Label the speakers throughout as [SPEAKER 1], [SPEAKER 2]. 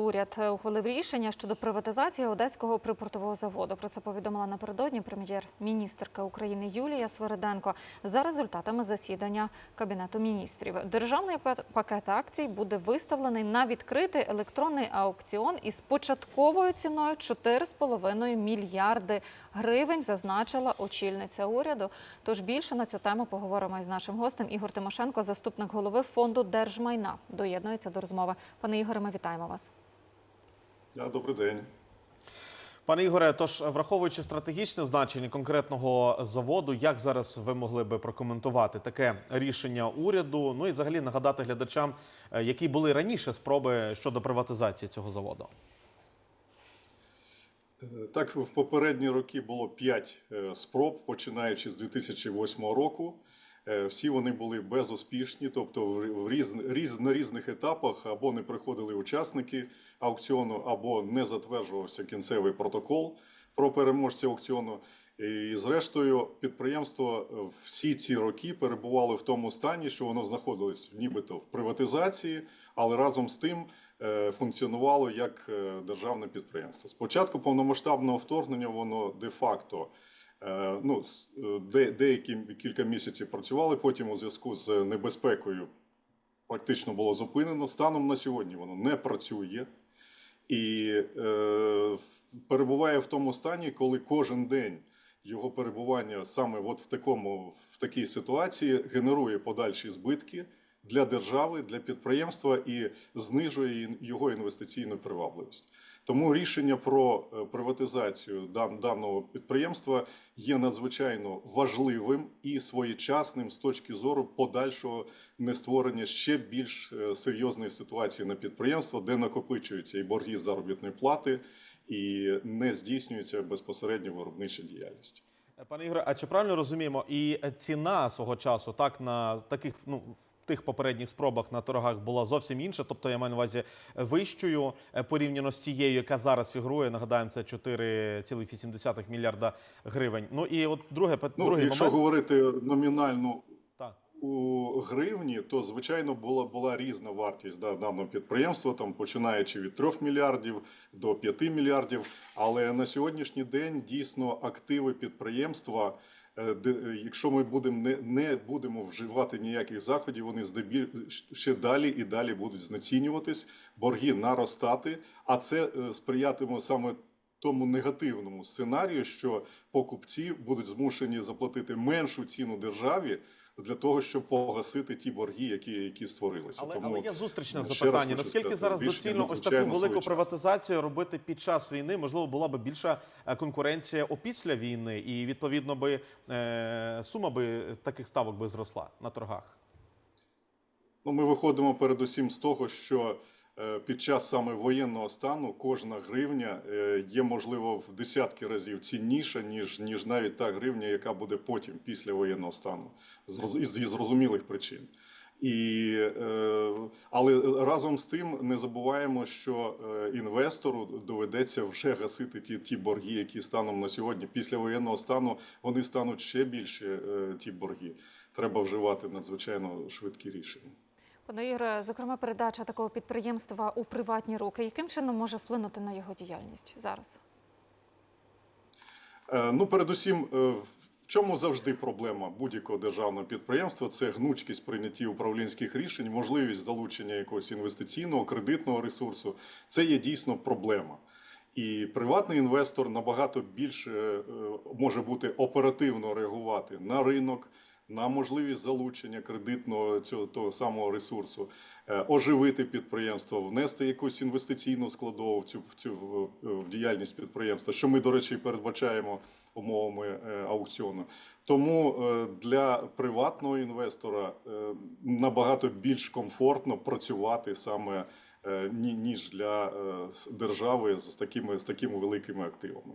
[SPEAKER 1] Уряд ухвалив рішення щодо приватизації одеського припортового заводу. Про це повідомила напередодні прем'єр-міністерка України Юлія Свериденко за результатами засідання кабінету міністрів. Державний пак- пакет акцій буде виставлений на відкритий електронний аукціон із початковою ціною 4,5 мільярди гривень, зазначила очільниця уряду. Тож більше на цю тему поговоримо із нашим гостем Ігор Тимошенко, заступник голови фонду держмайна. Доєднується до розмови. Пане Ігоре, ми вітаємо вас.
[SPEAKER 2] Добрий день.
[SPEAKER 3] Пане Ігоре, тож враховуючи стратегічне значення конкретного заводу, як зараз ви могли би прокоментувати таке рішення уряду? Ну і взагалі нагадати глядачам, е, які були раніше спроби щодо приватизації цього заводу.
[SPEAKER 2] Е, Так, в попередні роки було 5 спроб, починаючи з 2008 року. Е, Всі вони були безуспішні, тобто в різ, різ, на різних етапах або не приходили учасники аукціону, або не затверджувався кінцевий протокол про переможця аукціону. І зрештою, підприємство е, всі ці роки перебувало в тому стані, що воно знаходилось нібито в приватизації, але разом з тим е, функціонувало як державне підприємство. Спочатку повномасштабного вторгнення воно де-факто ну, е, де, деякі кілька місяців працювали, потім у зв'язку з небезпекою практично було зупинено. Станом на сьогодні воно не працює і е, перебуває в тому стані, коли кожен день його перебування саме от в такому в такій ситуації генерує подальші збитки для держави, для підприємства і знижує його інвестиційну привабливість. Тому рішення про е, приватизацію дан- даного підприємства є надзвичайно важливим і своєчасним з точки зору подальшого нестворення ще більш е, серйозної ситуації на підприємство, де накопичуються і борги з заробітної плати, і не здійснюється безпосередньо виробнича діяльність.
[SPEAKER 3] Пане Ігоре, а чи правильно розуміємо, і ціна свого часу так на таких ну. Тих попередніх спробах на торгах була зовсім інша, тобто я маю на увазі вищою е, порівняно з тією, яка зараз фігурує. Нагадаємо, це 4,8 мільярда гривень. Ну і от друге
[SPEAKER 2] Ну,
[SPEAKER 3] другий
[SPEAKER 2] якщо
[SPEAKER 3] момент.
[SPEAKER 2] говорити номінально у гривні, то звичайно була була різна вартість да, даного підприємства, там починаючи від 3 мільярдів до 5 мільярдів. Але на сьогоднішній день дійсно активи підприємства. Е, е, Якщо ми будемо не, не будемо вживати ніяких заходів, вони здебіль ще далі і далі будуть знецінюватись, борги наростати, а це е, сприятиме саме тому негативному сценарію, що покупці будуть змушені заплатити меншу ціну державі для того, щоб погасити ті борги, які, які створилися.
[SPEAKER 3] Але,
[SPEAKER 2] Тому
[SPEAKER 3] але є зустрічне запитання. Наскільки зараз доцільно ось таку велику приватизацію робити під час війни? Можливо, була би більша е, конкуренція опісля війни, і відповідно би е, сума би таких ставок би зросла на торгах.
[SPEAKER 2] Ну, ми виходимо передусім з того, що під час саме воєнного стану кожна гривня е, є, можливо, в десятки разів цінніша, ніж, ніж навіть та гривня, яка буде потім, після воєнного стану, зі зрозумілих причин. І, е, але разом з тим не забуваємо, що е, інвестору доведеться вже гасити ті, ті борги, які станом на сьогодні, після воєнного стану, вони стануть ще більше, е, ті борги. Треба вживати надзвичайно швидкі рішення.
[SPEAKER 1] Пане Ігоре, зокрема, передача такого підприємства у приватні руки, яким чином може вплинути на його діяльність зараз?
[SPEAKER 2] Е, Ну, передусім, е, в чому завжди проблема будь-якого державного підприємства це гнучкість прийнятті управлінських рішень, можливість залучення якогось інвестиційного, кредитного ресурсу. Це є дійсно проблема. І приватний інвестор набагато більше е, може бути оперативно реагувати на ринок, на можливість залучення кредитного цього того самого ресурсу, е, оживити підприємство, внести якусь інвестиційну складову в цю в цю в, діяльність підприємства, що ми, до речі, передбачаємо умовами е, аукціону. Тому е, для приватного інвестора набагато більш комфортно працювати саме ніж для держави з такими з такими великими активами.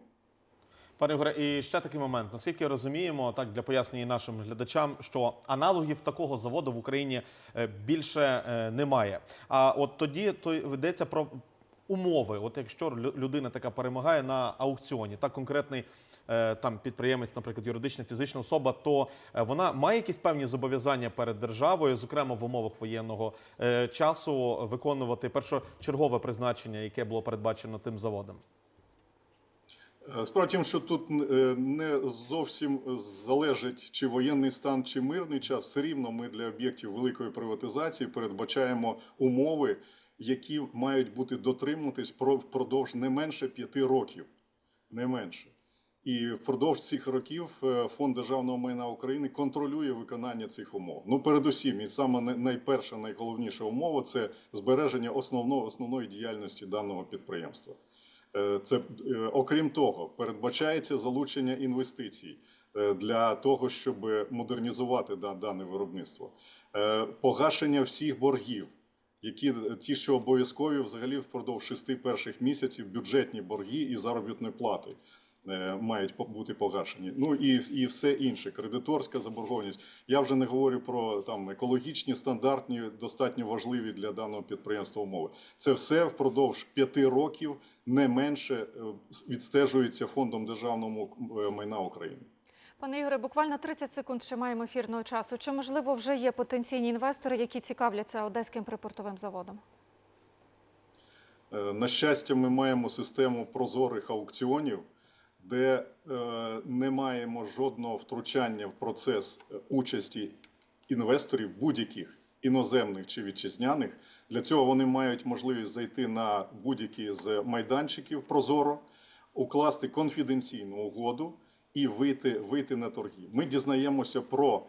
[SPEAKER 3] Пане Ігоре, і ще такий момент. Наскільки розуміємо, так для пояснення нашим глядачам, що аналогів такого заводу в Україні е, більше е, немає. А от тоді то йдеться про умови. От якщо лю- людина така перемагає на аукціоні, так конкретний е, там підприємець, наприклад, юридична фізична особа, то вона має якісь певні зобов'язання перед державою, зокрема в умовах воєнного часу, виконувати першочергове призначення, яке було передбачено тим заводом.
[SPEAKER 2] Е, Справа в що тут е, не зовсім залежить чи воєнний стан, чи мирний час. Все рівно ми для об'єктів великої приватизації передбачаємо умови, які мають бути дотримуватись про- впродовж не менше п'яти років. Не менше. І впродовж цих років е, Фонд державного майна України контролює виконання цих умов. Ну, передусім, і саме най- найперша, найголовніша умова це збереження основного, основної діяльності даного підприємства. Е, Це е, окрім того, передбачається залучення інвестицій е, для того, щоб модернізувати да- дане виробництво, погашення всіх боргів, які ті, що обов'язкові взагалі впродовж шести перших місяців бюджетні борги і заробітної плати. Е, Мають бути погашені. Ну і, і все інше, кредиторська заборгованість. Я вже не говорю про там екологічні, стандартні, достатньо важливі для даного підприємства умови. Це все впродовж п'яти років не менше е, відстежується фондом державного е, майна України.
[SPEAKER 1] Пане Ігоре, буквально 30 секунд ще маємо ефірного часу. Чи можливо вже є потенційні інвестори, які цікавляться одеським припортовим заводом?
[SPEAKER 2] На щастя, ми маємо систему прозорих аукціонів, де е, не маємо жодного втручання в процес е, участі інвесторів будь-яких іноземних чи вітчизняних. Для цього вони мають можливість зайти на будь-який з майданчиків прозоро, укласти конфіденційну угоду і вийти, вийти на торги. Ми дізнаємося про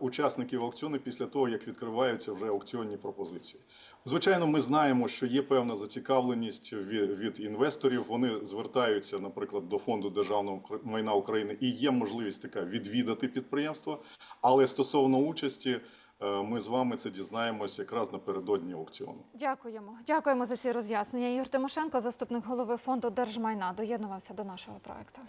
[SPEAKER 2] учасників аукціону після того, як відкриваються вже аукціонні пропозиції. Звичайно, ми знаємо, що є певна зацікавленість від, інвесторів. Вони звертаються, наприклад, до фонду державного майна України, і є можливість така відвідати підприємство. Але стосовно участі, е, ми з вами це дізнаємося якраз напередодні аукціону.
[SPEAKER 1] Дякуємо. Дякуємо за ці роз'яснення. Ігор Тимошенко, заступник голови фонду держмайна, доєднувався до нашого проекту.